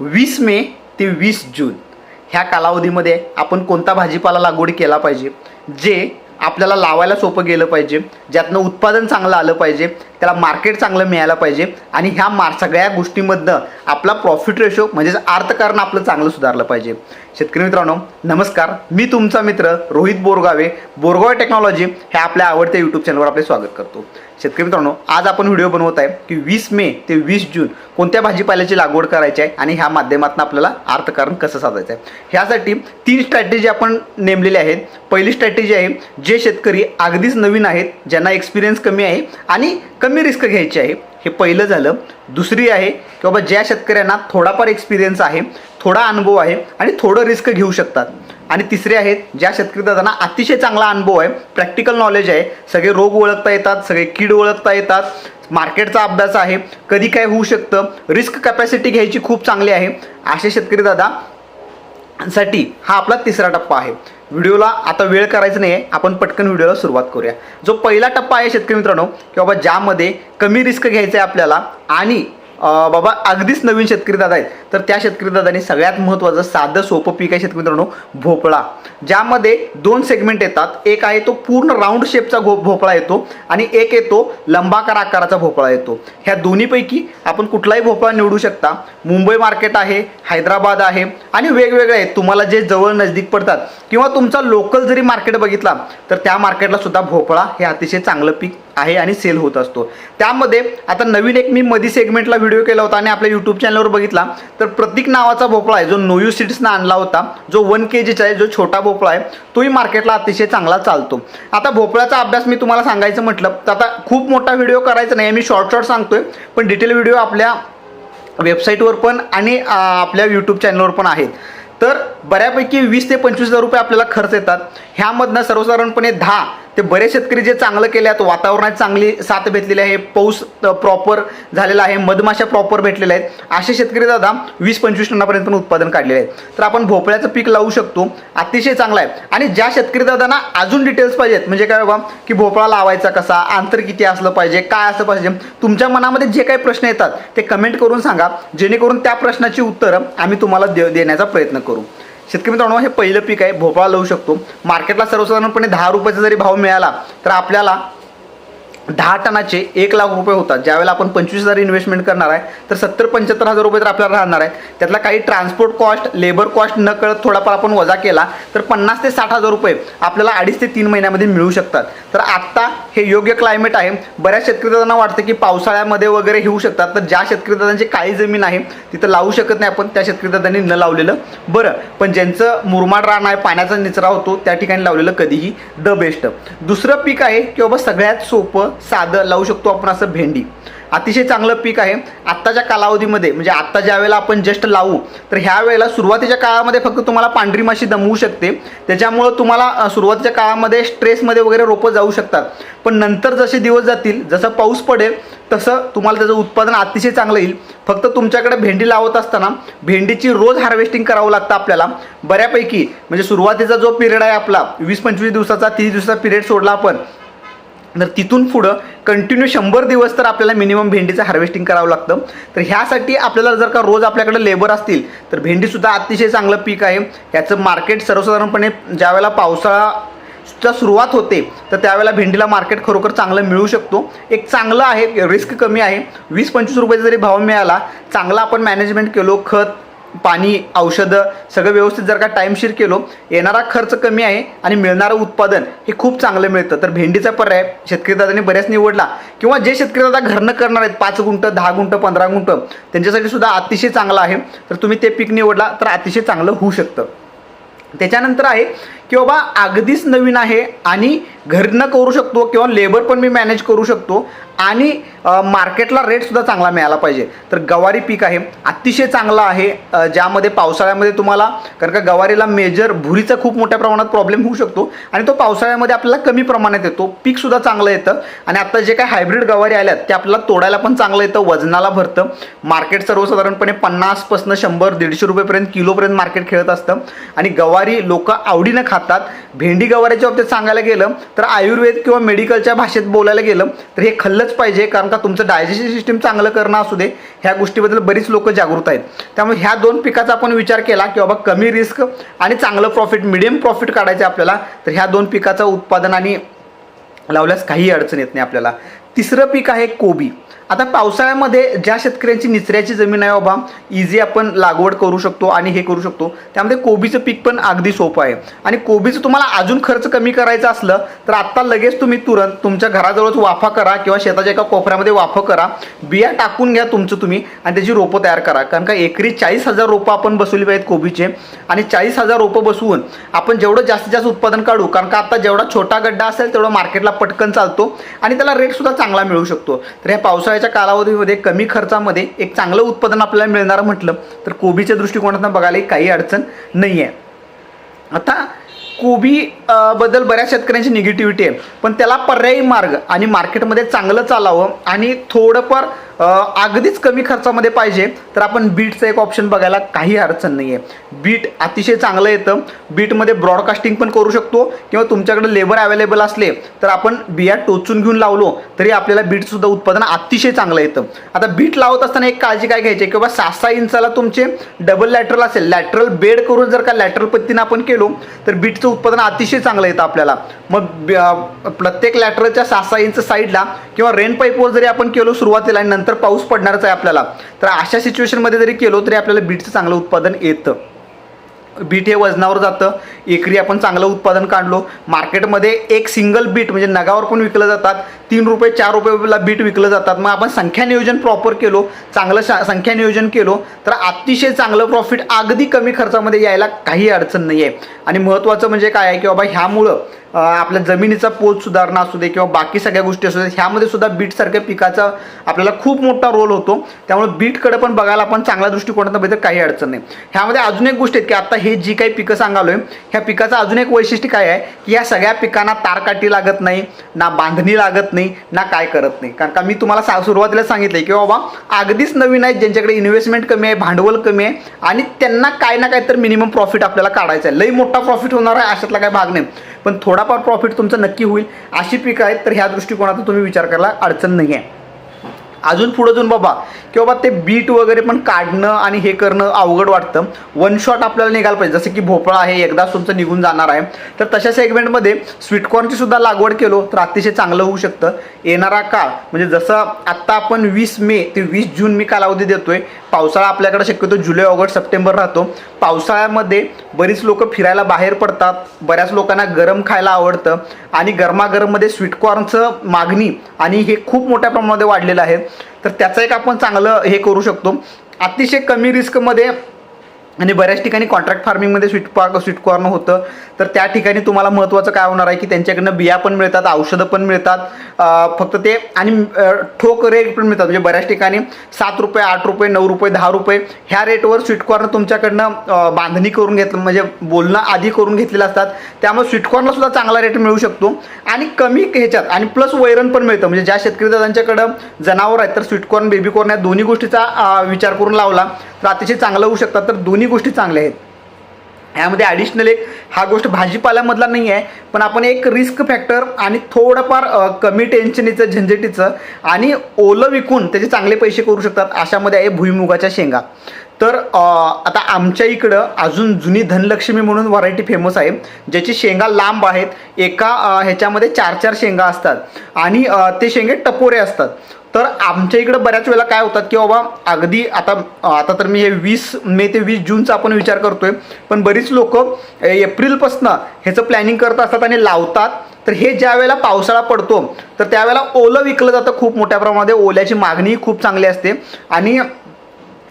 वीस मे ते वीस जून. ह्या कालावधीमध्ये आपण कोणता भाजीपाला लागवड केला पाहिजे? जे आपल्याला लावायला सोपं गेलं पाहिजे ज्यातनं उत्पादन चांगलं आलं पाहिजे त्याला मार्केट चांगलं मिळायला पाहिजे. आणि ह्या मार सगळ्या गोष्टीमधनं आपला प्रॉफिट रेशो म्हणजेच अर्थकारण आपलं चांगलं सुधारलं पाहिजे. शेतकरी मित्रांनो नमस्कार. मी तुमचा मित्र रोहित बोरगावे बोरगावे टेक्नॉलॉजी ह्या आपल्या आवडत्या यूट्यूब चॅनलवर आपले स्वागत करतो. शेतकरी मित्रांनो आज आपण व्हिडिओ बनवत आहे की वीस मे ते वीस जून कोणत्या भाजीपाल्याची लागवड करायची आहे आणि ह्या माध्यमातून आपल्याला अर्थकारण कसं साधायचं आहे. ह्यासाठी तीन स्ट्रॅटेजी आपण नेमलेल्या आहेत. पहिली स्ट्रॅटेजी आहे जे शेतकरी अगदीच नवीन आहेत ज्यांना एक्सपिरियन्स कमी आहे आणि कमी रिस्क घ्यायची आहे. हे पहिलं झालं. दुसरी आहे की बाबा ज्या शेतकऱ्यांना थोडाफार एक्सपिरियन्स आहे थोडा अनुभव आहे आणि थोडं रिस्क घेऊ शकतात. आणि तिसरे आहेत ज्या शेतकरी दादांना अतिशय चांगला अनुभव आहे प्रॅक्टिकल नॉलेज आहे सगळे रोग ओळखता येतात सगळे कीड ओळखता येतात मार्केटचा अभ्यास आहे कधी काय होऊ शकतं रिस्क कॅपॅसिटी घ्यायची खूप चांगली आहे. असे शेतकरी दादा साठी हा आपला तिसरा टप्पा आहे. व्हिडिओला आता वेळ करायचा नाही आहे आपण पटकन व्हिडिओला सुरुवात करूया. जो पहिला टप्पा आहे शेतकरी मित्रांनो की बाबा ज्यामध्ये कमी रिस्क घ्यायचं आहे आपल्याला आणि बाबा अगदीच नवीन शेतकरी दादा आहेत. तर त्या शेतकरी दादांनी सगळ्यात महत्त्वाचं साधं सोपं पीक आहे शेतकरी मित्रांनो भोपळा. ज्यामध्ये दोन सेगमेंट येतात. एक आहे तो पूर्ण राऊंड शेपचा घो भोपळा येतो आणि एक येतो लंबाकार आकाराचा भोपळा येतो. ह्या दोन्हीपैकी आपण कुठलाही भोपळा निवडू शकता. मुंबई मार्केट आहे हैदराबाद आहे आणि वेगवेगळे आहेत. तुम्हाला जे जवळ नजदीक पडतात किंवा तुमचा लोकल जरी मार्केट बघितला तर त्या मार्केटला सुद्धा भोपळा हे अतिशय चांगलं पीक आहे आणि सेल होत असतो. त्यामध्ये आता नवीन एक मी मधी सेगमेंटला व्हिडिओ केला होता आणि आपल्या यूट्यूब चॅनलवर बघितला. तर प्रतीक नावाचा भोपळा आहे जो नोयू सीड्सनं आणला होता. जो वन के जीचा आहे जो छोटा भोपळा आहे तोही मार्केटला अतिशय चांगला चालतो. आता भोपळ्याचा अभ्यास मी तुम्हाला सांगायचं म्हटलं तर आता खूप मोठा व्हिडिओ करायचा नाही मी शॉर्ट शॉर्ट सांगतोय. पण डिटेल व्हिडिओ आपल्या वेबसाईटवर पण आणि आपल्या यूट्यूब चॅनलवर पण आहेत. तर बऱ्यापैकी वीस ते पंचवीस हजार रुपये आपल्याला खर्च येतात. ह्यामधनं सर्वसाधारणपणे दहा ते बरेच शेतकरी जे चांगलं केले आहेत वातावरणात चांगली साथ भेटलेली आहे पाऊस प्रॉपर झालेला आहे मधमाशा प्रॉपर भेटलेल्या आहेत. असे शेतकरी दादा वीस पंचवीस टनापर्यंत पण उत्पादन काढलेले आहेत. तर आपण भोपळ्याचं पीक लावू शकतो. अतिशय चांगला आहे. आणि ज्या शेतकरी दादांना अजून डिटेल्स पाहिजेत म्हणजे काय बाबा की भोपळा लावायचा कसा अंतर किती असलं पाहिजे काय असलं पाहिजे तुमच्या मनामध्ये जे काही प्रश्न येतात ते कमेंट करून सांगा. जेणेकरून त्या प्रश्नाची उत्तरं आम्ही तुम्हाला दे देण्याचा प्रयत्न करू. शेतकरी मित्रांनो हे पहिलं पीक आहे. भोपळा लावू शकतो. मार्केटला सर्वसाधारणपणे दहा रुपयाचा जरी भाव मिळाला तर आपल्याला दहा टनाचे एक लाख रुपये होतात. ज्यावेळेला आपण पंचवीस हजार इन्व्हेस्टमेंट करणार आहे तर सत्तर पंच्याहत्तर हजार रुपये तर आपल्याला राहणार आहे. त्यातला काही ट्रान्सपोर्ट कॉस्ट लेबर कॉस्ट न कळत थोडाफार आपण वजा केला तर पन्नास ते साठ हजार रुपये आपल्याला अडीच ते तीन महिन्यामध्ये मिळू शकतात. तर आत्ता हे योग्य क्लायमेट आहे. बऱ्याच शेतकरीदारांना वाटतं की पावसाळ्यामध्ये वगैरे होऊ शकतात तर ज्या शेतकरीदारांची काळी जमीन आहे तिथं लावू शकत नाही आपण. त्या शेतकऱ्यांनी न लावलेलं बरं. पण ज्यांचं मुरमाड रान आहे पाण्याचा निचरा होतो त्या ठिकाणी लावलेलं कधीही द बेस्ट दुसरं पीक आहे की बाबा सगळ्यात सोपं साधं लावू शकतो आपण असं भेंडी. अतिशय चांगलं पीक आहे. आत्ताच्या कालावधीमध्ये म्हणजे आत्ता ज्या वेळेला आपण जस्ट लावू तर ह्या वेळेला सुरुवातीच्या काळामध्ये फक्त तुम्हाला पांढरी माशी दमवू शकते. त्याच्यामुळं तुम्हाला सुरुवातीच्या काळामध्ये स्ट्रेसमध्ये वगैरे रोपं जाऊ शकतात. पण नंतर जसे दिवस जातील जसं पाऊस पडेल तसं तुम्हाला त्याचं उत्पादन अतिशय चांगलं येईल. फक्त तुमच्याकडे भेंडी लावत असताना भेंडीची रोज हार्वेस्टिंग करावं लागतं आपल्याला. बऱ्यापैकी म्हणजे सुरुवातीचा जो पिरियड आहे आपला वीस पंचवीस दिवसाचा तीस दिवसाचा पिरियड सोडला आपण तर तिथून पुढं कंटिन्यू शंभर दिवस तर आपल्याला मिनिमम भेंडीचं हार्वेस्टिंग करावं लागतं. तर ह्यासाठी आपल्याला जर का रोज आपल्याकडे लेबर असतील तर भेंडीसुद्धा अतिशय चांगलं पीक आहे. याचं मार्केट सर्वसाधारणपणे ज्यावेळेला पावसाळा चा सुरुवात होते तर त्यावेळेला भेंडीला मार्केट खरोखर चांगलं मिळू शकतो. एक चांगलं आहे रिस्क कमी आहे. वीस पंचवीस रुपयाचा जरी भाव मिळाला चांगला आपण मॅनेजमेंट केलो खत पाणी औषधं सगळं व्यवस्थित जर का टाईमशीर केलो येणारा खर्च कमी आहे आणि मिळणारं उत्पादन हे खूप चांगलं मिळतं. तर भेंडीचा पर्याय शेतकरी दादाने बऱ्याच निवडला. किंवा जे शेतकरी दादा घरनं करणार आहेत पाच गुंट दहा गुंट पंधरा गुंट त्यांच्यासाठी सुद्धा अतिशय चांगलं आहे. तर तुम्ही ते पीक निवडला तर अतिशय चांगलं होऊ शकतं. त्याच्यानंतर आहे की बाबा अगदीच नवीन आहे आणि घरनं करू शकतो किंवा लेबर पण मी मॅनेज करू शकतो आणि मार्केटला रेटसुद्धा चांगला मिळाला पाहिजे. तर गवारी पीक आहे अतिशय चांगलं आहे ज्यामध्ये पावसाळ्यामध्ये तुम्हाला कारण का गवारीला मेजर भुरीचा खूप मोठ्या प्रमाणात प्रॉब्लेम होऊ शकतो आणि तो पावसाळ्यामध्ये आपल्याला कमी प्रमाणात येतो. पीकसुद्धा चांगलं येतं आणि आत्ता जे काही हायब्रिड गवारी आल्यात ते आपल्याला तोडायला पण चांगलं येतं वजनाला भरतं. मार्केट सर्वसाधारणपणे पन्नासपासून शंभर दीडशे रुपयेपर्यंत किलोपर्यंत मार्केट खेळत असतं. आणि गवारी लोक आवडीनं खातात भेंडी गवाराच्या बाबतीत सांगायला गेलं तर आयुर्वेद किंवा मेडिकलच्या भाषेत बोलायला गेलं तर हे खाल्लंच पाहिजे कारण का तुमचं डायजेशन सिस्टीम चांगलं करणं असू दे ह्या गोष्टीबद्दल बरीच लोक जागृत आहेत. त्यामुळे ह्या दोन पिकाचा आपण विचार केला की बाबा कमी रिस्क आणि चांगलं प्रॉफिट मिडियम प्रॉफिट काढायचं आपल्याला तर ह्या दोन पिकाचं उत्पादन आणि लावल्यास काही अडचण येत नाही आपल्याला. तिसरं पीक आहे कोबी. आता पावसाळ्यामध्ये ज्या शेतकऱ्यांची निचऱ्याची जमीन आहे बाबा इझी आपण लागवड करू शकतो आणि हे करू शकतो. त्यामध्ये कोबीचं पीक पण अगदी सोपं आहे. आणि कोबीचं तुम्हाला अजून खर्च कमी करायचा असलं तर आत्ता लगेच तुम्ही तुरंत तुमच्या घराजवळच वाफा करा किंवा शेताच्या एका कोपऱ्यामध्ये वाफा करा. बिया टाकून घ्या तुमचं तुम्ही आणि त्याची रोपं तयार करा. कारण का एकरी चाळीस हजार रोपं आपण बसवली पाहिजेत कोबीचे. आणि चाळीस हजार रोपं बसवून आपण जेवढं जास्तीत जास्त उत्पादन काढू कारण का आता जेवढा छोटा गड्डा असेल तेवढा मार्केटला पटकन चालतो आणि त्याला रेटसुद्धा चांगला मिळू शकतो. तर ह्या वर्षाच्या कालावधीमध्ये कमी खर्चामध्ये एक चांगलं उत्पादन आपल्याला मिळणार म्हटलं तर कोबीच्या दृष्टिकोनातून बघायला काही अडचण नाही आहे आता कोबी बद्दल बऱ्याच शेतकऱ्यांची निगेटिव्हिटी आहे. पण त्याला पर्यायी मार्ग आणि मार्केटमध्ये चांगलं चालावं आणि थोडंफार अगदीच कमी खर्चामध्ये पाहिजे तर आपण बीटचं एक ऑप्शन बघायला काही अडचण नाही आहे बीट अतिशय चांगलं येतं. बीटमध्ये ब्रॉडकास्टिंग पण करू शकतो. किंवा तुमच्याकडे लेबर अवेलेबल असले तर आपण बिया टोचून घेऊन लावलो तरी आपल्याला बीटसुद्धा उत्पादन अतिशय चांगलं येतं. आता बीट लावत असताना एक काळजी काय घ्यायची? आहे की बाबा सहा सहा इंचाला तुमचे डबल लॅटरल असेल लॅटरल बेड करून जर का लॅटरल पद्धतीनं आपण केलो तर बीटचं उत्पादन अतिशय चांगलं येतं आपल्याला. मग प्रत्येक लॅटरलच्या सहा सहा इंच साईडला किंवा रेन पाईपवर जरी आपण केलो सुरुवातीला आणि नंतर पाऊस पडणारच आहे आपल्याला. तर अशा सिच्युएशनमध्ये जरी केलो तरी आपल्याला बीटचं चांगलं उत्पादन येतं. बीट हे वजनावर जातं. एकरी आपण चांगलं उत्पादन काढलो. मार्केटमध्ये एक सिंगल बीट म्हणजे नगावर पण विकलं जातात. तीन रुपये चार रुपयेला बीट विकलं जातात. मग आपण संख्या नियोजन प्रॉपर केलो चांगलं शा संख्या नियोजन केलो तर अतिशय चांगलं प्रॉफिट अगदी कमी खर्चामध्ये यायला काही अडचण नाही आहे आणि महत्त्वाचं म्हणजे काय आहे की बाबा ह्यामुळं आपल्या जमिनीचा पोत सुधारणा असू दे किंवा बाकी सगळ्या गोष्टी असू दे ह्यामध्ये सुद्धा बीटसारख्या पिकाचा आपल्याला खूप मोठा रोल होतो. त्यामुळे बीटकडे पण बघायला आपण चांगल्या दृष्टिकोनातून बघितलं काही अडचण नाही. ह्यामध्ये अजून एक गोष्ट आहे की आता हे जी काही पिकं सांगालो आहे ह्या पिकाचं अजून एक वैशिष्ट्य काय आहे की या सगळ्या पिकांना तारकाठी लागत नाही ना बांधणी लागत नाही नाही ना काय करत नाही. कारण का मी तुम्हाला सा सुरुवातीला सांगितलं की बाबा अगदीच नवीन आहेत ज्यांच्याकडे इन्व्हेस्टमेंट कमी आहे भांडवल कमी आहे आणि त्यांना काय ना काय तर मिनिमम प्रॉफिट आपल्याला काढायचं आहे. लई मोठा प्रॉफिट होणार आहे अशातला काय भाग नाही. पण थोडाफार प्रॉफिट तुमचं नक्की होईल अशी पिकं आहेत तर ह्या दृष्टिकोनातून तुम्ही विचार करायला अडचण नाही आहे अजून पुढं जाऊन बाबा की बाबा ते बीट वगैरे पण काढणं आणि हे करणं अवघड वाटतं. वन शॉट आपल्याला निघायला पाहिजे. जसं की भोपळा आहे एकदाच तुमचं निघून जाणार आहे. तर तशा सेगमेंटमध्ये स्वीटकॉर्नची सुद्धा लागवड केलो तर अतिशय चांगलं होऊ शकतं. येणारा काळ म्हणजे जसं आत्ता आपण वीस मे ते वीस जून मी कालावधी देतोय पावसाळा आपल्याकडे शक्यतो जुलै ऑगस्ट सप्टेंबर राहतो. पावसाळ्यामध्ये बरीच लोक फिरायला बाहेर पडतात. बऱ्याच लोकांना गरम खायला आवडतं. आणि गरमागरममध्ये स्वीटकॉर्नचं मागणी आणि हे खूप मोठ्या प्रमाणामध्ये वाढलेलं आहे. तर त्याचं एक आपण चांगलं हे करू शकतो. अतिशय कमी रिस्कमध्ये आणि बऱ्याच ठिकाणी कॉन्ट्रॅक्ट फार्मिंगमध्ये स्वीट पार्क स्वीटकॉर्न होतं. तर त्या ठिकाणी तुम्हाला महत्त्वाचं काय होणार आहे की त्यांच्याकडनं बिया पण मिळतात औषधं पण मिळतात फक्त ते आणि ठोक रेट पण मिळतात. म्हणजे बऱ्याच ठिकाणी सात रुपये आठ रुपये नऊ रुपये दहा रुपये ह्या रेटवर स्वीटकॉर्न तुमच्याकडनं बांधणी करून घेतलं म्हणजे बोलणं आधी करून घेतलेलं असतात. त्यामुळे स्वीटकॉर्नला सुद्धा चांगला रेट मिळू शकतो. आणि कमी ह्याच्यात आणि प्लस वैरण पण मिळतं. म्हणजे ज्या शेतकरी दादांच्याकडं जनावर आहेत तर स्वीटकॉर्न बेबीकॉर्न या दोन्ही गोष्टीचा विचार करून लावला. तर अतिशय चांगलं होऊ शकतात. तर दोन्ही गोष्टी चांगल्या आहेत. ह्यामध्ये ॲडिशनल एक हा गोष्ट भाजीपाल्यामधला नाही आहे पण आपण एक रिस्क फॅक्टर आणि थोडंफार कमी टेन्शनीचं झंझटीचं आणि ओलं विकून त्याचे चांगले पैसे करू शकतात अशामध्ये आहे भुईमुगाच्या शेंगा. तर आता आमच्या इकडं अजून जुनी धनलक्ष्मी म्हणून व्हरायटी फेमस आहे ज्याची शेंगा लांब आहेत. एका ह्याच्यामध्ये चार चार शेंगा असतात. आणि ते शेंगे टपोरे असतात. तर आमच्या इकडं बऱ्याच वेळेला काय होतात की बाबा अगदी आता आता तर मी हे वीस मे ते वीस जूनचा आपण विचार करतोय पण बरीच लोक एप्रिलपासनं ह्याचं प्लॅनिंग करत असतात आणि लावतात. तर हे ज्या वेळेला पावसाळा पडतो तर त्यावेळेला ओलं विकलं जातं खूप मोठ्या प्रमाणामध्ये ओल्याची मागणी खूप चांगली असते. आणि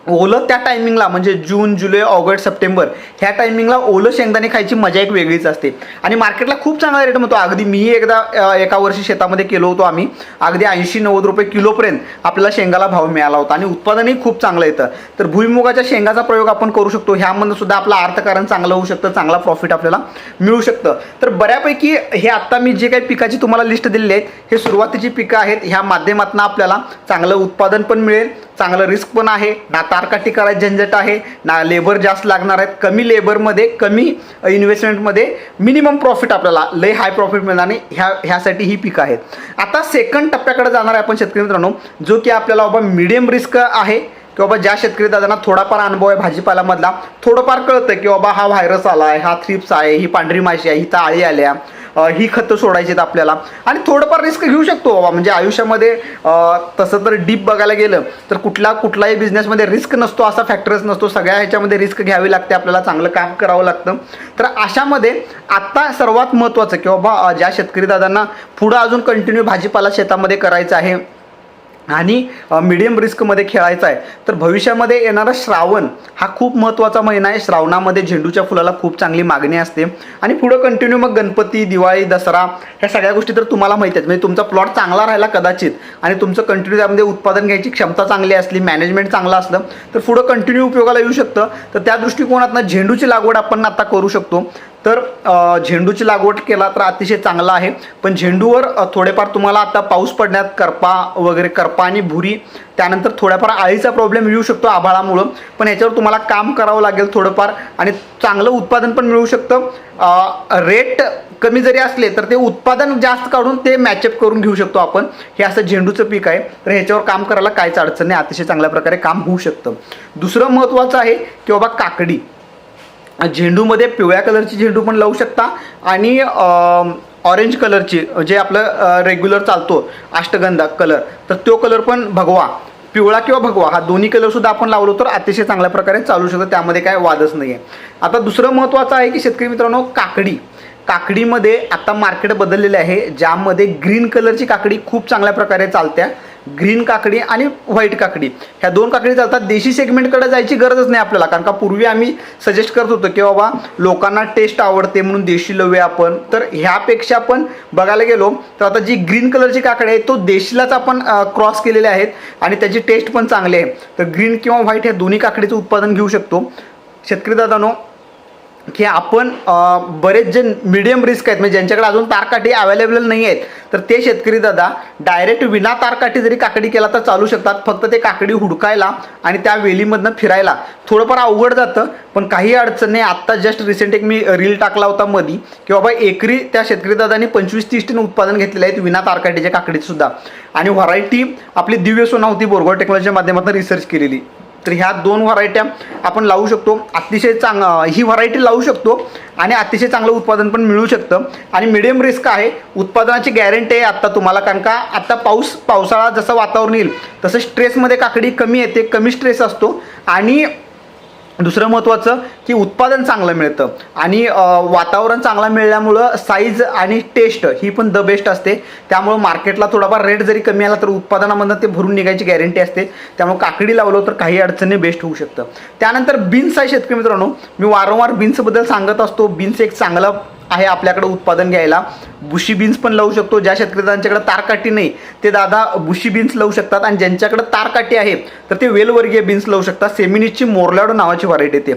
ओलं त्या टायमिंगला म्हणजे जून जुलै ऑगस्ट सप्टेंबर ह्या टायमिंगला ओलं शेंगदाणे खायची मजा एक वेगळीच असते. आणि मार्केटला खूप चांगला रेट मिळतो. अगदी मीही एकदा एका वर्षी शेतामध्ये केलो होतो आम्ही. अगदी ऐंशी नव्वद रुपये किलोपर्यंत आपल्याला शेंगाला भाव मिळाला होता. आणि उत्पादनही खूप चांगलं येतं. तर भुईमुगाच्या शेंगाचा प्रयोग आपण करू शकतो. ह्यामध्ये सुद्धा आपलं अर्थकारण चांगलं होऊ शकतं चांगला प्रॉफिट आपल्याला मिळू शकतं. तर बऱ्यापैकी हे आत्ता मी जे काही पिकाची तुम्हाला लिस्ट दिलेली आहेत हे सुरुवातीची पिकं आहेत. ह्या माध्यमातून आपल्याला चांगलं उत्पादन पण मिळेल. चांगलं रिस्क पण आहे. ना तारकाठी करायची झंझट आहे. ना लेबर जास्त लागणार आहेत. कमी लेबरमध्ये कमी इन्व्हेस्टमेंटमध्ये मिनिमम प्रॉफिट आपल्याला लय हाय प्रॉफिट मिळणार नाही. ह्या ह्यासाठी ही पिकं आहेत. आता सेकंड टप्प्याकडे जाणार आहे आपण शेतकरी मित्रांनो जो की आपल्याला बाबा मिडियम रिस्क आहे. की बाबा ज्या शेतकरी दादांना थोडाफार अनुभव आहे भाजीपाल्यामधला थोडंफार कळतं की बाबा हा व्हायरस आला आहे हा थ्रिप्स आहे ही पांढरी माशी आहे ही ताळी आल्या ही खतं सोडायची आहेत आपल्याला. आणि थोडंफार रिस्क घेऊ शकतो बाबा. म्हणजे आयुष्यामध्ये तसं तर डीप बघायला गेलं तर कुठला कुठलाही बिझनेसमध्ये रिस्क नसतो असा फॅक्टरच नसतो. सगळ्या ह्याच्यामध्ये रिस्क घ्यावी लागते आपल्याला चांगलं काम करावं लागतं. तर अशामध्ये आत्ता सर्वात महत्त्वाचं की बाबा ज्या शेतकरी दादांना पुढं अजून कंटिन्यू भाजीपाला शेतामध्ये करायचं आहे आणि मिडियम रिस्कमध्ये खेळायचा आहे. तर भविष्यामध्ये येणारा श्रावण हा खूप महत्त्वाचा महिना आहे. श्रावणामध्ये झेंडूच्या फुलाला खूप चांगली मागणी असते. आणि पुढं कंटिन्यू मग गणपती दिवाळी दसरा ह्या सगळ्या गोष्टी तर तुम्हाला माहिती आहेत. म्हणजे तुमचा प्लॉट चांगला राहिला कदाचित आणि तुमचं कंटिन्यू त्यामध्ये उत्पादन घ्यायची क्षमता चांगली असली मॅनेजमेंट चांगलं असलं तर पुढं कंटिन्यू उपयोगाला येऊ शकतं. तर त्या दृष्टिकोनातनं झेंडूची लागवड आपण आता करू शकतो. तर झेंडूची लागवड केला तर अतिशय चांगला आहे. पण झेंडूवर थोडेफार तुम्हाला आता पाऊस पडण्यात करपा वगैरे करपा पाणी भुरी त्यानंतर थोड्याफार आळीचा प्रॉब्लेम येऊ शकतो आभाळामुळं. पण याच्यावर तुम्हाला काम करावं लागेल थोडंफार आणि चांगलं उत्पादन पण मिळू शकतं. रेट कमी जरी असले तर ते उत्पादन जास्त काढून ते मॅचअप करून घेऊ शकतो आपण. हे असं झेंडूचं पीक आहे. तर ह्याच्यावर काम करायला काहीच अडचण नाही. अतिशय चांगल्या प्रकारे काम होऊ शकतं. दुसरं महत्त्वाचं आहे की बाबा काकडी. झेंडूमध्ये पिवळ्या कलरची झेंडू पण लावू शकता आणि ऑरेंज कलरची जे आपलं रेग्युलर चालतो अष्टगंधा कलर तर तो कलर पण भगवा. पिवळा किंवा भगवा हा दोन्ही कलरसुद्धा आपण लावलो तर अतिशय चांगल्या प्रकारे चालू शकतो त्यामध्ये काय वादच नाही आहे आता दुसरं महत्त्वाचं आहे की शेतकरी मित्रांनो काकडी. काकडीमध्ये आता मार्केट बदललेले आहे ज्यामध्ये ग्रीन कलरची काकडी खूप चांगल्या प्रकारे चालत्या. ग्रीन काकडी आणि व्हाईट काकडी. ह्या दोन काकडी चालतात. देशी सेगमेंटकडे जायची गरजच नाही आपल्याला. कारण का पूर्वी आम्ही सजेस्ट करत होतो की बाबा लोकांना टेस्ट आवडते म्हणून देशी लवूया आपण. तर ह्यापेक्षा आपण बघायला गेलो तर आता जी ग्रीन कलरची काकडी आहे तो देशीलाच आपण क्रॉस केलेले आहेत आणि त्याची टेस्ट पण चांगली आहे. तर ग्रीन किंवा व्हाईट ह्या दोन्ही काकडीचं उत्पादन घेऊ शकतो. शेतकरी दादानो की आपण बरेच जे मिडियम रिस्क आहेत म्हणजे ज्यांच्याकडे अजून तारकाठी अवेलेबल नाही आहेत तर ते शेतकरी दादा डायरेक्ट विना तारकाठी जरी काकडी केला तर चालू शकतात. फक्त ते काकडी हुडकायला आणि त्या वेलीमधनं फिरायला. थोडंफार अवघड जातं पण काही अडचण नाही. आत्ता जस्ट रिसेंट एक मी रील टाकला होता मधी की बाबा एकरी त्या शेतकरी दादांनी पंचवीस तीस टन उत्पादन घेतलेले आहेत विना तारकाठीच्या काकडीत सुद्धा. आणि व्हरायटी आपली दिव्य सोना होती बोरगोड टेक्नॉलॉजीच्या माध्यमातून रिसर्च केलेली. तर ह्या दोन व्हरायट्या आपण लावू शकतो. अतिशय चांग ही व्हरायटी लावू शकतो आणि अतिशय चांगलं उत्पादन पण मिळू शकतं. आणि मिडियम रिस्क आहे. उत्पादनाची गॅरंटी आहे आत्ता तुम्हाला. कारण का आत्ता पाऊस पावसाळा जसं वातावरण येईल तसं स्ट्रेसमध्ये काकडी कमी येते कमी स्ट्रेस असतो. आणि दुसरं महत्त्वाचं की उत्पादन चांगलं मिळतं. आणि वातावरण चांगलं मिळाल्यामुळं साईज आणि टेस्ट ही पण द बेस्ट असते. त्यामुळं मार्केटला थोडाफार रेट जरी कमी आला तर उत्पादनामधनं ते भरून निघायची गॅरंटी असते. त्यामुळे काकडी लावलं तर काही अडचणी बेस्ट होऊ शकतं. त्यानंतर बीन्स आहे शेतकरी मित्रांनो. मी वारंवार बीन्सबद्दल सांगत असतो. बीन्स एक चांगला आहे आपल्याकडे उत्पादन घ्यायला. बुशी बीन्स पण लावू शकतो ज्या शेतकऱ्यांच्याकडे तारकाठी नाही ते दादा बुशी बीन्स लावू शकतात आणि ज्यांच्याकडे तारकाठी आहे तर ते वेलवर्गीय बीन्स लावू शकतात. सेमिनिचची मोरलाडो नावाची व्हरायटी येते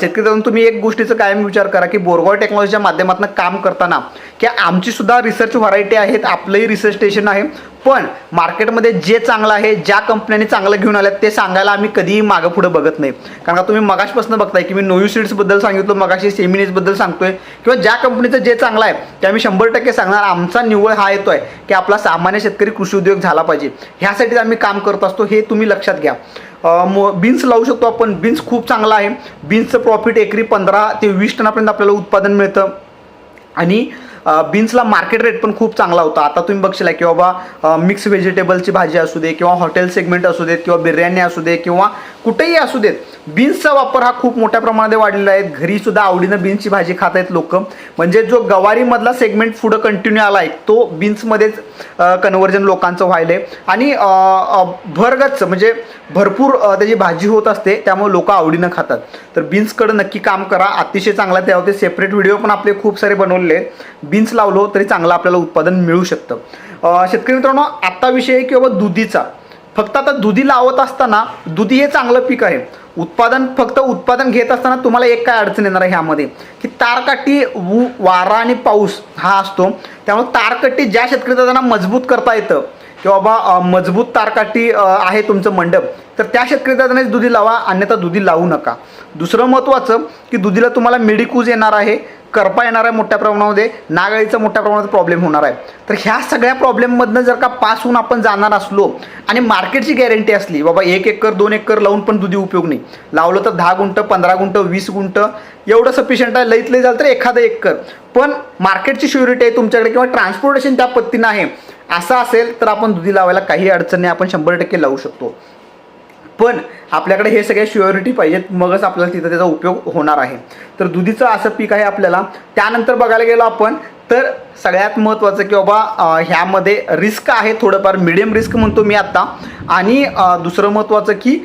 शेतकरी तुम्ही एक गोष्टीचं कायम विचार करा की बोरगाव टेक्नॉलॉजीच्या माध्यमातून काम करताना की आमची सुद्धा रिसर्च व्हरायटी आहेत आपलंही रिसर्च स्टेशन आहे. पण मार्केटमध्ये जे चांगलं आहे ज्या कंपन्यांनी चांगलं घेऊन आल्यात ते सांगायला आम्ही कधीही मागं पुढं बघत नाही. कारण का तुम्ही मगाशपासून बघताय की मी नोयू सीड्सबद्दल सांगितलं मगाशी सेमिनीजबद्दल सांगतोय. किंवा ज्या कंपनीचं जे चांगलं आहे ते आम्ही शंभर टक्के सांगणार. आमचा निव्वळ हा येतो आहे की आपला सामान्य शेतकरी कृषी उद्योग झाला पाहिजे. ह्यासाठीच आम्ही काम करत असतो हे तुम्ही लक्षात घ्या. मो बीन्स लावू शकतो आपण. बीन्स खूप चांगला आहे. बीन्सचं प्रॉफिट एकरी पंधरा ते वीस टनापर्यंत आपल्याला उत्पादन मिळतं. आणि बीन्सला मार्केट रेट पण खूप चांगला होता. आता तुम्ही बघशील की बाबा मिक्स व्हेजिटेबलची भाजी असू दे किंवा हॉटेल सेगमेंट असू देत किंवा बिर्याणी असू दे किंवा कुठेही असू देत बीन्सचा वापर हा खूप मोठ्या प्रमाणात वाढलेला आहे. घरी सुद्धा आवडीनं बीन्सची भाजी खात आहेत लोक. म्हणजे जो गवारीमधला सेगमेंट पुढं कंटिन्यू आला आहे तो बीन्समध्येच कन्वर्जन लोकांचं व्हायलं आहे आणि भरगच भरगच्च म्हणजे भरपूर त्याची भाजी होत असते त्यामुळे लोक आवडीनं खातात. तर बीन्सकडं नक्की काम करा. अतिशय चांगला त्यावर सेपरेट व्हिडिओ पण आपले खूप सारे बनवलेले आहेत. बीन्स लावलो तरी चांगलं आपल्याला उत्पादन मिळू शकतं. शेतकरी मित्रांनो आत्ता विषय आहे की बाबा दुधीचा. फक्त आता दुधी लावत असताना दुधी हे चांगलं पीक आहे. उत्पादन फक्त उत्पादन घेत असताना तुम्हाला एक काय अडचण येणार आहे ह्यामध्ये? की तारकाठी वारा आणि पाऊस हा असतो. त्यामुळे तारकट्टी ज्या शेतकरी त्यांना मजबूत करता येतं की बाबा मजबूत तारकाठी आहे तुमचं मंडप तर त्या शेतकरी दादानेच दुधी लावा अन्यथा दुधी लावू नका. दुसरं महत्त्वाचं की दुधीला तुम्हाला मेडिकूज येणार आहे करपा येणार आहे मोठ्या प्रमाणामध्ये नागळीचा मोठ्या प्रमाणात प्रॉब्लेम होणार आहे. तर ह्या सगळ्या प्रॉब्लेममधनं जर का पास होऊन आपण जाणार असलो आणि मार्केटची गॅरंटी असली बाबा एक एकर दोन एकर लावून पण दुधी उपयोग नाही. लावलं तर दहा गुंट पंधरा गुंट वीस गुंट एवढं सफिशियंट आहे लईत लई झालं तर एखादं एकर पण मार्केटची श्युरिटी आहे तुमच्याकडे किंवा ट्रान्सपोर्टेशन त्या पद्धतीनं आहे असं असेल तर आपण दुधी लावायला काही अडचण नाही आपण शंभर टक्के लावू शकतो. पण आपल्याकडे हे सगळे श्युअरिटी पाहिजेत मगच आपल्याला तिथं त्याचा उपयोग होणार आहे. तर दुधीचं असं पीक आहे आपल्याला. त्यानंतर बघायला गेलो आपण तर सगळ्यात महत्त्वाचं की बाबा ह्यामध्ये रिस्क आहे थोडंफार मिडियम रिस्क म्हणतो मी आत्ता. आणि दुसरं महत्त्वाचं की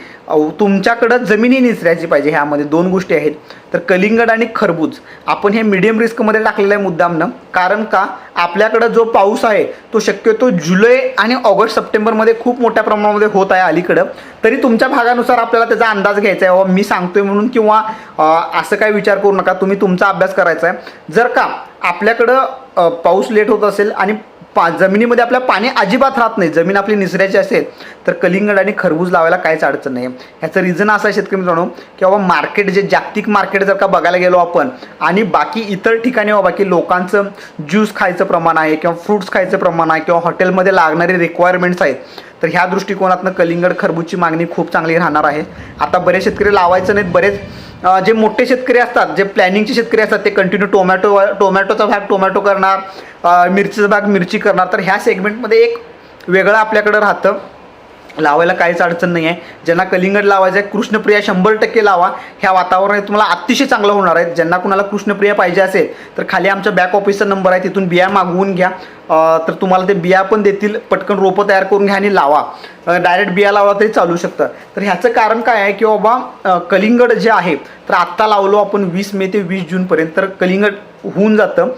तुमच्याकडं जमिनी निचरायची पाहिजे ह्यामध्ये दोन गोष्टी आहेत. तर कलिंगड आणि खरबूज. आपण हे मिडियम रिस्कमध्ये टाकलेलं आहे मुद्दामनं. कारण का? आपल्याकडं जो पाऊस आहे तो शक्यतो जुलै आणि ऑगस्ट सप्टेंबरमध्ये खूप मोठ्या प्रमाणामध्ये होत आहे अलीकडं. तरी तुमच्या भागानुसार आपल्याला त्याचा अंदाज घ्यायचा आहे. बाबा मी सांगतोय म्हणून किंवा असं काय विचार करू नका. तुम्ही तुमचा अभ्यास करायचा आहे. जर का आपल्याकडं पाऊस लेट होत असेल आणि पा जमिनीमध्ये आपल्या पाणी अजिबात राहत नाही जमीन आपली निसऱ्याची असेल तर कलिंगड आणि खरबूज लावायला काहीच अडचण नाही. ह्याचं रिझन असं आहे शेतकरी मित्रांनो की बाबा मार्केट जे जागतिक मार्केट जर का बघायला गेलो आपण आणि बाकी इतर ठिकाणी बाबा की लोकांचं ज्यूस खायचं प्रमाण आहे किंवा फ्रुट्स खायचं प्रमाण आहे किंवा हॉटेलमध्ये लागणारे रिक्वायरमेंट्स आहेत तर ह्या दृष्टिकोनातनं कलिंगड खरबूजची मागणी खूप चांगली राहणार आहे. आता बरेच शेतकरी लावायचं नाहीत बरेच जे मोठे शेतकरी असतात जे प्लॅनिंगचे शेतकरी असतात ते कंटिन्यू टोमॅटो टोमॅटोचा भाग टोमॅटो करणार मिरचीचा भाग मिरची करणार. तर ह्या सेगमेंटमध्ये एक वेगळं आपल्याकडं राहतं. लावायला काहीच अडचण नाही आहे. ज्यांना कलिंगड लावायचं आहे कृष्णप्रिया शंभर टक्के लावा. ह्या वातावरणात तुम्हाला अतिशय चांगलं होणार आहे. ज्यांना कुणाला कृष्णप्रिया पाहिजे असेल तर खाली आमच्या बॅक ऑफिसचा नंबर आहे. तिथून बिया मागवून घ्या. तर तुम्हाला ते बिया पण देतील. पटकन रोपं तयार करून घ्या आणि लावा. डायरेक्ट बिया लावला तरी चालू शकतं. तर ह्याचं कारण काय आहे की बाबा कलिंगड जे आहे तर आत्ता लावलो आपण वीस मे ते वीस जूनपर्यंत. तर कलिंगड होऊन जातं.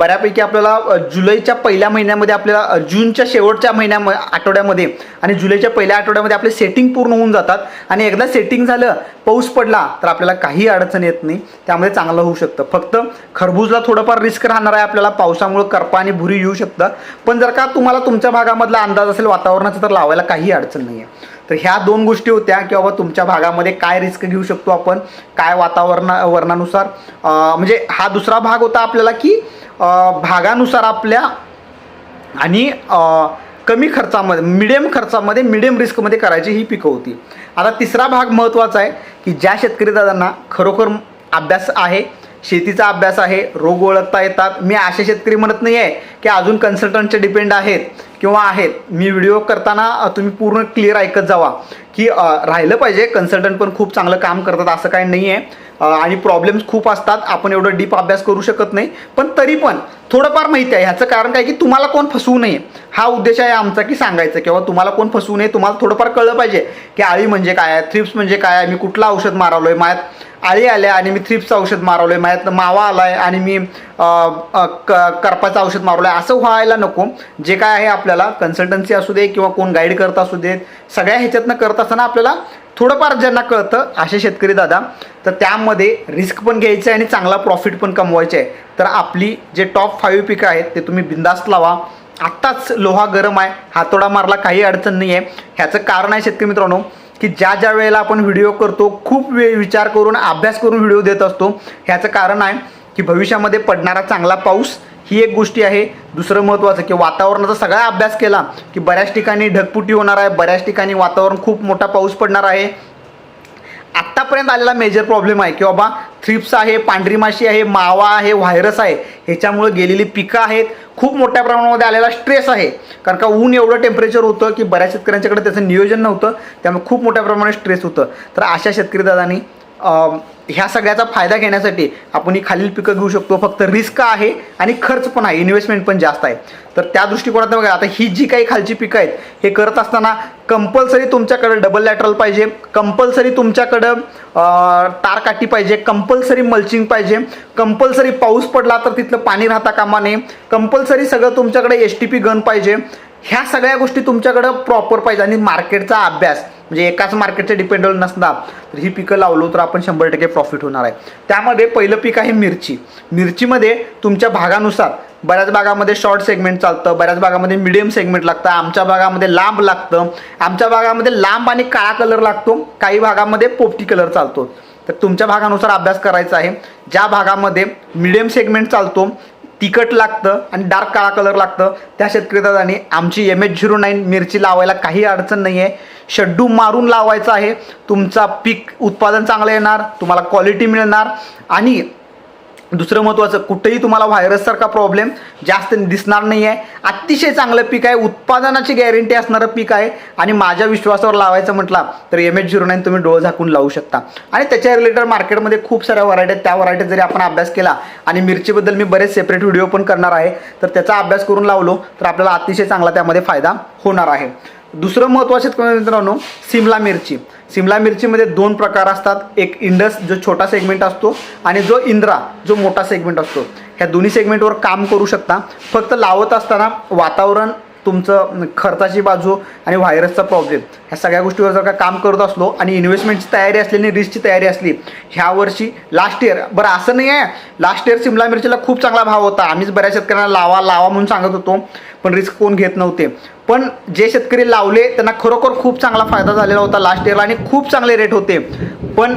बऱ्यापैकी आपल्याला जुलैच्या पहिल्या महिन्यामध्ये आपल्याला जूनच्या शेवटच्या महिन्या आठवड्यामध्ये आणि जुलैच्या पहिल्या आठवड्यामध्ये आपले सेटिंग पूर्ण होऊन जातात. आणि एकदा सेटिंग झालं पाऊस पडला तर आपल्याला काही अडचण येत नाही. त्यामध्ये चांगलं होऊ शकतं. फक्त खरबूजला थोडंफार रिस्क राहणार आहे आपल्याला. पावसामुळे करपा आणि भुरी येऊ शकतं. पण जर का तुम्हाला तुमच्या भागामधला अंदाज असेल वातावरणाचा तर लावायला काही अडचण नाही आहे तर ह्या दोन गोष्टी होत्या की बाबा तुमच्या भागामध्ये काय रिस्क घेऊ शकतो आपण काय वातावरणा वर्णानुसार. म्हणजे हा दुसरा भाग होता आपल्याला की भागानुसार आपल्या आणि कमी खर्चामध्ये मिडियम खर्चामध्ये मिडियम रिस्कमध्ये करायची ही पिकं होती. आता तिसरा भाग महत्त्वाचा आहे की ज्या शेतकरी दादांना खरोखर अभ्यास आहे शेतीचा अभ्यास आहे रोग ओळखता येतात. मी असे शेतकरी म्हणत नाही आहे की अजून कन्सल्टंटचे डिपेंड आहेत किंवा आहेत. मी व्हिडिओ करताना तुम्ही पूर्ण क्लिअर ऐकत जावा की राहिलं पाहिजे. कन्सल्टंट पण खूप चांगलं काम करतात असं काही नाही आहे आणि प्रॉब्लेम्स खूप असतात. आपण एवढं डीप अभ्यास करू शकत नाही. पण तरी पण थोडंफार माहिती आहे. ह्याचं कारण काय की तुम्हाला कोण फसवू नये. हा उद्देश आहे आमचा की सांगायचं किंवा तुम्हाला कोण फसवू नये. तुम्हाला थोडंफार कळलं पाहिजे की आळी म्हणजे काय आहे थ्रिप्स म्हणजे काय आहे. मी कुठलं औषध मारवलं आहे माझ्यात आळी आल्या आणि मी थ्रिप्सचं औषध मारवलं आहे माझ्यात मावा आला आहे आणि मी क करपाचं औषध मारवलं आहे असं व्हायला नको. जे काय आहे आपल्याला कन्सल्टन्सी असू दे किंवा कोण गाईड करत असू देत सगळ्या ह्याच्यातनं करत असताना आपल्याला थोडंफार ज्यांना कळतं असे शेतकरी दादा तर त्यामध्ये रिस्क पण घ्यायचं आहे आणि चांगला प्रॉफिट पण कमवायचं आहे. तर आपली जे टॉप फाईव्ह पिकं आहेत ते तुम्ही बिंदास्त लावा. आत्ताच लोहा गरम आहे हातोडा मारला काही अडचण नाही आहे ह्याचं कारण आहे शेतकरी मित्रांनो की ज्या ज्या वेळेला आपण व्हिडिओ करतो खूप वेळ विचार करून अभ्यास करून व्हिडिओ देत असतो. ह्याचं कारण आहे की भविष्यामध्ये पडणारा चांगला पाऊस ही एक गोष्टी आहे. दुसरं महत्त्वाचं की वातावरणाचा सगळा अभ्यास केला की बऱ्याच ठिकाणी ढगपुटी होणार आहे. बऱ्याच ठिकाणी वातावरण खूप मोठा पाऊस पडणार आहे. आत्तापर्यंत आलेला मेजर प्रॉब्लेम आहे की बाबा थ्रिप्स आहे पांढरी माशी आहे मावा आहे व्हायरस आहे. ह्याच्यामुळे गेलेली पिकं आहेत. खूप मोठ्या प्रमाणामध्ये आलेला स्ट्रेस आहे. कारण का ऊन एवढं टेम्परेचर होतं की बऱ्याच शेतकऱ्यांच्याकडे त्याचं नियोजन नव्हतं. त्यामुळे खूप मोठ्या प्रमाणात स्ट्रेस होतं. तर अशा शेतकरी दादांनी ह्या सगळ्याचा फायदा घेण्यासाठी आपण ही खालील पिकं घेऊ शकतो. फक्त रिस्क आहे आणि खर्च पण आहे. इन्व्हेस्टमेंट पण जास्त आहे. तर त्या दृष्टिकोनात बघा आता ही जी काही खालची पिकं आहेत हे करत असताना कंपल्सरी तुमच्याकडं डबल लॅटरल पाहिजे. कंपल्सरी तुमच्याकडं तारकाठी तार काठी पाहिजे. कंपल्सरी मल्चिंग पाहिजे. कंपल्सरी पाऊस पडला तर तिथलं पाणी राहता कामा नये. कंपल्सरी सगळं तुमच्याकडे एस टी पी गन पाहिजे. ह्या सगळ्या गोष्टी तुमच्याकडं प्रॉपर पाहिजे आणि मार्केटचा अभ्यास म्हणजे एकाच मार्केटचे डिपेंडेबल नसणार. तर ही पिकं लावलो तर आपण शंभर टक्के प्रॉफिट होणार आहे. त्यामध्ये पहिलं पीक आहे मिरची. मिरचीमध्ये तुमच्या भागानुसार बऱ्याच भागामध्ये शॉर्ट सेगमेंट चालतं बऱ्याच भागामध्ये मिडियम सेगमेंट लागतं आमच्या भागामध्ये लांब लागतं. आमच्या भागामध्ये लांब आणि काळा कलर लागतो काही भागामध्ये पोपटी कलर चालतो. तर तुमच्या भागानुसार अभ्यास करायचा आहे. ज्या भागामध्ये मिडियम सेगमेंट चालतो तिखट लागतं आणि डार्क काळा कलर लागतं. त्या शेतकरी दादांनी आमची एम एच झिरो नाईन मिरची लावायला काही अडचण नाही आहे शड्डू मारून लावायचं आहे. तुमचा पीक उत्पादन चांगलं येणार तुम्हाला क्वालिटी मिळणार आणि दुसरं महत्त्वाचं कुठेही तुम्हाला व्हायरससारखा प्रॉब्लेम जास्त दिसणार नाही आहे अतिशय चांगलं पीक आहे. उत्पादनाची गॅरंटी असणारं पीक आहे. आणि माझ्या विश्वासावर लावायचं म्हटलं तर एम एच झिरो नाईन तुम्ही डोळ झाकून लावू शकता. आणि त्याच्या रिलेटेड मार्केटमध्ये खूप साऱ्या व्हरायटी आहेत. त्या व्हरायटीत जरी आपण अभ्यास केला आणि मिरचीबद्दल मी बरेच सेपरेट व्हिडिओ पण करणार आहे तर त्याचा अभ्यास करून लावलो तर आपल्याला अतिशय चांगला त्यामध्ये फायदा होणार आहे. दुसरं महत्त्वाचं मित्रांनो सिमला मिरची. सिमला मिरचीमध्ये दोन प्रकार असतात. एक इंडस जो छोटा सेगमेंट असतो आणि जो इंद्रा जो मोठा सेगमेंट असतो. ह्या दोन्ही सेगमेंटवर काम करू शकता. फक्त लावत असताना वातावरण तुमचं खर्चाची बाजू आणि व्हायरसचा प्रॉब्लेम ह्या सगळ्या गोष्टीवर जर का काम करत असलो आणि इन्व्हेस्टमेंटची तयारी असली आणि रिस्कची तयारी असली ह्या वर्षी लास्ट इयर बरं असं नाही आहे लास्ट इयर सिमला मिरचीला खूप चांगला भाव होता. आम्हीच बऱ्याच शेतकऱ्यांना लावा लावा म्हणून सांगत होतो पण रिस्क कोण घेत नव्हते. पण जे शेतकरी लावले त्यांना खरोखर खूप चांगला फायदा झालेला होता लास्ट इयरला आणि खूप चांगले रेट होते. पण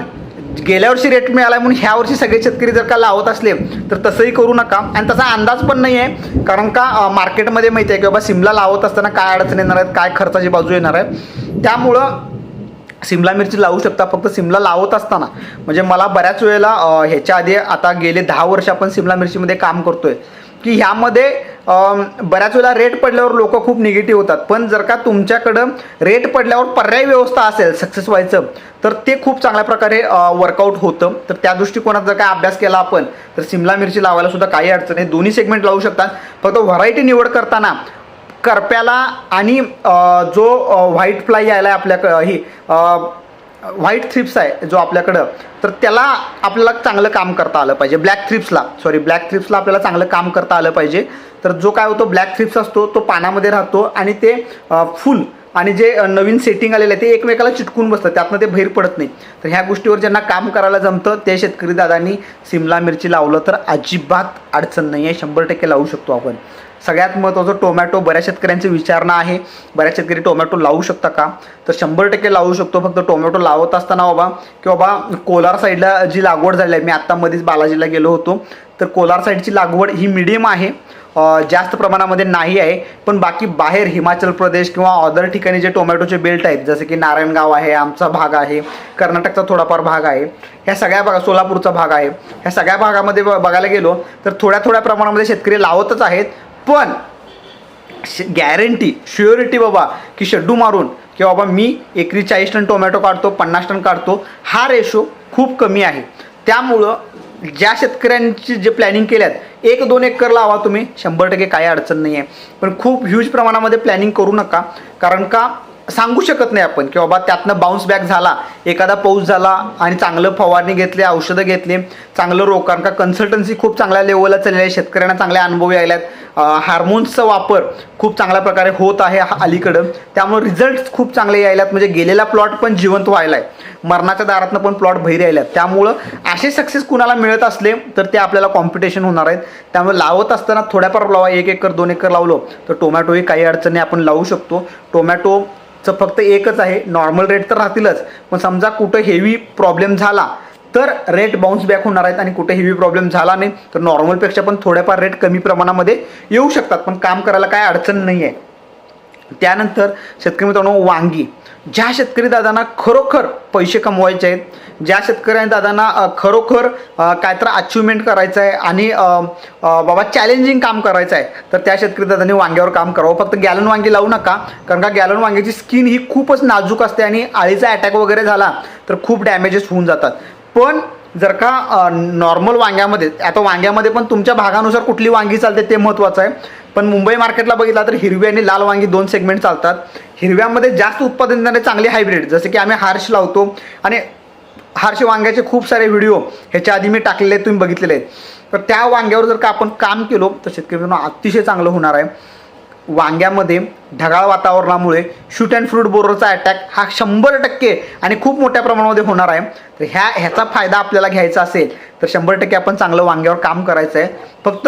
गेल्या वर्षी रेट मिळाला म्हणून ह्या वर्षी सगळे शेतकरी जर का लावत असले तर तसंही करू नका. आणि तसा अंदाज पण नाही आहे कारण का मार्केटमध्ये माहिती आहे की बाबा सिमला लावत असताना काय अडचण येणार आहेत काय खर्चाची बाजू येणार आहे त्यामुळं सिमला मिरची लावू शकता फक्त सिमला लावत असताना. म्हणजे मला बऱ्याच वेळेला ह्याच्या आधी आता गेले दहा वर्ष आपण सिमला मिरचीमध्ये काम करतोय. की ह्यामध्ये बऱ्याच वेळेला रेट पडल्यावर लोक खूप निगेटिव्ह होतात. पण जर का तुमच्याकडं रेट पडल्यावर पर्यायी व्यवस्था असेल सक्सेस व्हायचं तर ते खूप चांगल्या प्रकारे वर्कआउट होतं. तर त्या दृष्टिकोनात जर काय अभ्यास केला आपण तर सिमला मिरची लावायला सुद्धा काही अडचण नाही. दोन्ही सेगमेंट लावू शकतात. फक्त व्हरायटी निवड करताना करप्याला आणि जो व्हाईट फ्लाय यायला आपल्याकडं ही व्हाईट थ्रिप्स आहे जो आपल्याकडं तर त्याला आपल्याला चांगलं काम करता आलं पाहिजे. ब्लॅक थ्रिप्सला सॉरी ब्लॅक थ्रिप्सला आपल्याला चांगलं काम करता आलं पाहिजे. तर जो काय होतो ब्लॅक थ्रिप्स असतो तो पानामध्ये राहतो आणि ते फुल आणि जे नवीन सेटिंग आलेलं आहे ते एकमेकाला चिटकून बसतं. त्यातनं ते बाहेर पडत नाही. तर ह्या गोष्टीवर ज्यांना काम करायला जमतं ते शेतकरी दादांनी सिमला मिरची लावलं तर अजिबात अडचण नाही आहे. शंभर टक्के लावू शकतो आपण. सगळ्यात महत्त्वाचं टोमॅटो बऱ्याच शेतकऱ्यांची विचारणा आहे. बऱ्याच शेतकरी टोमॅटो लावू शकता का? तर शंभर टक्के लावू शकतो. फक्त टोमॅटो लावत असताना बाबा की बाबा कोलार साईडला जी लागवड झाली आहे मी आत्ता मध्येच बालाजीला गेलो होतो. तर कोलार साईडची लागवड ही मिडियम आहे. जास्त प्रमाणामध्ये नाही आहे. पण बाकी बाहेर हिमाचल प्रदेश किंवा अदर ठिकाणी जे टोमॅटोचे बेल्ट आहेत जसे की नारायणगाव आहे आमचा भाग आहे कर्नाटकचा थोडाफार भाग आहे ह्या सगळ्या भागा सोलापूरचा भाग आहे. ह्या सगळ्या भागामध्ये ब- बघायला गेलो तर थोड्या थोड्या प्रमाणामध्ये शेतकरी लावतच आहेत. पण गॅरंटी शुअरिटी बाबा की शेड्डू मारून की बाबा मी एकरी चाळीस टन टोमॅटो काढतो पन्नास टन काढतो हा रेशो खूप कमी आहे. त्यामुळं ज्या शेतकऱ्यांची जे प्लॅनिंग केल्यात एक दोन एकर लावा तुम्ही शंभर टक्के काही अडचण नाही आहे पण खूप ह्यूज प्रमाणामध्ये प्लॅनिंग करू नका कारण का? सांगू शकत नाही आपण की बाबा त्यातनं बाउन्स बॅक झाला एखादा पाऊस झाला आणि चांगलं फवारणी घेतली औषधं घेतली चांगलं रोकाण का कन्सल्टन्सी खूप चांगल्या लेवलला चाललेली आहे शेतकऱ्यांना चांगले अनुभव यायला आहेत. हार्मोन्सचा वापर खूप चांगल्या प्रकारे होत आहे हा- अलीकडं. त्यामुळे रिझल्ट खूप चांगले यायलात म्हणजे गेलेला प्लॉट पण जिवंत व्हायला आहे. मरणाच्या दारातनं पण प्लॉट बहिर यायला आहेत. त्यामुळं असे सक्सेस कुणाला मिळत असले तर ते आपल्याला कॉम्पिटिशन होणार आहेत. त्यामुळे लावत असताना थोड्याफार लावा एक एकर दोन एकर लावलो तर टोमॅटोही काही अडचणी आपण लावू शकतो. टोमॅटो चं फक्त एकच आहे. नॉर्मल रेट तर राहतीलच. पण समजा कुठं हेवी प्रॉब्लेम झाला तर रेट बाउन्स बॅक होणार आहेत आणि कुठे हेवी प्रॉब्लेम झाला नाही तर नॉर्मलपेक्षा पण थोड्याफार रेट कमी प्रमाणामध्ये येऊ शकतात. पण काम करायला काय अडचण नाही आहे त्यानंतर शेतकरी मित्रांनो वांगी. ज्या शेतकरी दादांना खरोखर पैसे कमवायचे आहेत ज्या शेतकरी दादांना खरोखर काय तर अचिव्हमेंट करायचं आहे आणि बाबा चॅलेंजिंग काम करायचं आहे तर त्या शेतकरी दादांनी वांग्यावर काम करावं. फक्त गॅलन वांगी लावू नका कारण का गॅलन वांग्याची स्किन ही खूपच नाजूक असते आणि आळीचा अटॅक वगैरे झाला तर खूप डॅमेजेस होऊन जातात. पण जर का नॉर्मल वांग्यामध्ये आता वांग्यामध्ये पण तुमच्या भागानुसार कुठली वांगी चालते ते महत्त्वाचं आहे. पण मुंबई मार्केटला बघितला तर हिरवी आणि लाल वांगी दोन सेगमेंट चालतात. हिरव्यामध्ये जास्त उत्पादन देणारे चांगले हायब्रिड जसे की आम्ही हार्श लावतो. आणि हार्श वांग्याचे खूप सारे व्हिडिओ ह्याच्या आधी मी टाकलेले आहेत तुम्ही बघितलेले आहेत. तर त्या वांग्यावर जर का आपण काम केलो तर शेतकरी अतिशय चांगलं होणार आहे. वांग्यामध्ये ढगाळ वातावरणामुळे शूट अँड फ्रूट बोररचा अटॅक हा शंभर टक्के आणि खूप मोठ्या प्रमाणामध्ये होणार आहे. तर ह्या ह्याचा फायदा आपल्याला घ्यायचा असेल तर शंभर टक्के आपण चांगलं वांग्यावर काम करायचं आहे फक्त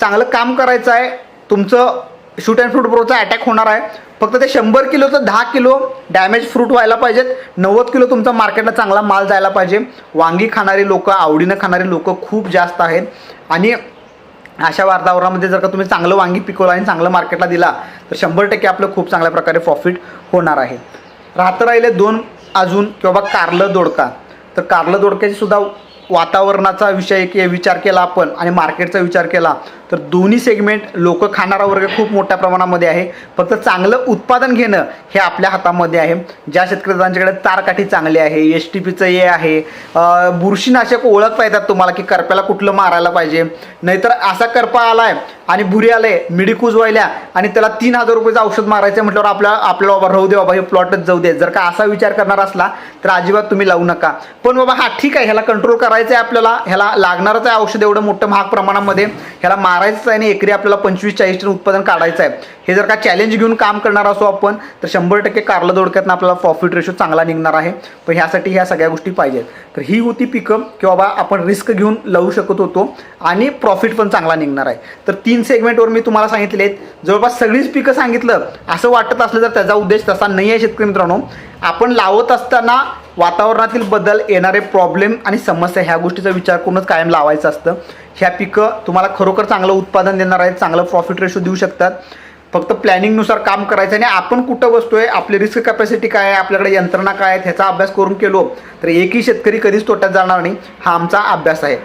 चांगलं काम करायचं आहे तुमचं शूट अँड फ्रूट बोरचा अटॅक होणार आहे. फक्त ते शंभर किलोचं दहा किलो डॅमेज फ्रूट व्हायला पाहिजेत. नव्वद किलो तुमचा मार्केटला चांगला माल जायला पाहिजे. वांगी खाणारी लोक आवडीनं खाणारी लोक खूप जास्त आहेत. आणि अशा वातावरणामध्ये जर का तुम्ही चांगलं वांगी पिकवलं आणि चांगलं मार्केटला दिला तर शंभर टक्के आपलं खूप चांगल्या प्रकारे प्रॉफिट होणार आहे. राहतं राहिले दोन अजून किंवा कारलं दोडका. तर कारलं दोडक्याची सुद्धा वातावरणाचा विषय की विचार केला आपण आणि मार्केटचा विचार केला तर दोन्ही सेगमेंट लोक खाणारा वर्ग खूप मोठ्या प्रमाणामध्ये आहे. फक्त चांगलं उत्पादन घेणं हे आपल्या हातामध्ये आहे. ज्या शेतकऱ्यांच्याकडे तारकाठी चांगली आहे एस टी पीचं हे आहे बुरशीनाशक ओळखता येतात तुम्हाला की करप्याला कुठलं मारायला पाहिजे. नाहीतर असा करपा आलाय आणि भुरी आले मिडिकूज व्हायला आणि त्याला तीन हजार रुपयाचं औषध मारायचं म्हटल्यावर आपल्या आपल्याला बाबा राहू दे बाबा हे प्लॉटच जाऊ दे. जर का असा विचार करणार असला तर अजिबात तुम्ही लावू नका. पण बाबा हा ठीक आहे ह्याला कंट्रोल करायचं आहे आपल्याला ह्याला लागणारच आहे औषध एवढं मोठं महाग प्रमाणामध्ये ह्याला मारायचंच आहे आणि एकरी आपल्याला पंचवीस चाळीस टन उत्पादन काढायचं आहे. हे जर का चॅलेंज घेऊन काम करणार असो आपण तर शंभर टक्के कारलं दोडक्यातनं आपल्याला प्रॉफिट रेशो चांगला निघणार आहे. पण ह्यासाठी ह्या सगळ्या गोष्टी पाहिजेत. तर ही होती पिकं की बाबा आपण रिस्क घेऊन लावू शकत होतो आणि प्रॉफिट पण चांगला निघणार आहे. तर तीन सेगमेंटवर मी तुम्हाला सांगितले आहेत. जवळपास सगळीच पिकं सांगितलं. असं वाटत असलं तर त्याचा उद्देश तसा नाही आहे शेतकरी मित्रांनो. आपण लावत असताना वातावरणातील बदल येणारे प्रॉब्लेम आणि समस्या ह्या गोष्टीचा विचार करूनच कायम लावायचं असतं. ह्या पिकं तुम्हाला खरोखर चांगलं उत्पादन देणार आहेत चांगलं प्रॉफिट रेशो देऊ शकतात. फक्त प्लॅनिंगनुसार काम करायचं आणि आपण कुठं बसतोय आपली रिस्क कॅपॅसिटी काय आहे आपल्याकडे यंत्रणा काय आहेत ह्याचा अभ्यास करून केलो तर एकही शेतकरी कधीच तोट्यात जाणार नाही हा आमचा अभ्यास आहे.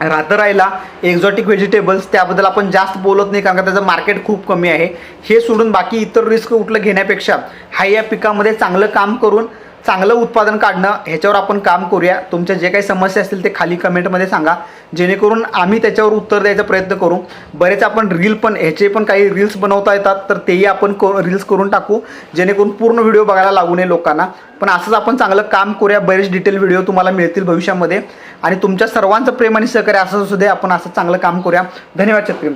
राहतं राहिला एक्झॉटिक व्हेजिटेबल्स त्याबद्दल आपण जास्त बोलत नाही कारण का त्याचं मार्केट खूप कमी आहे. हे सोडून बाकी इतर रिस्क कुठलं घेण्यापेक्षा हा या पिकामध्ये चांगलं काम करून चांगलं उत्पादन काढणं ह्याच्यावर आपण काम करूया. तुमच्या जे काही समस्या असतील ते खाली कमेंटमध्ये सांगा. जेणेकरून आम्ही त्याच्यावर उत्तर द्यायचा प्रयत्न करू. बरेच आपण रील पण ह्याचे पण काही रील्स बनवता येतात तर तेही आपण रील्स करून टाकू. जेणेकरून पूर्ण व्हिडिओ बघायला लागू नये लोकांना. पण असंच आपण चांगलं काम करूया. बरेच डिटेल व्हिडिओ तुम्हाला मिळतील भविष्यामध्ये. आणि तुमच्या सर्वांचं प्रेम आणि सहकार्य असं सुद्धा आपण असं चांगलं काम करूया. धन्यवाद शेतकरी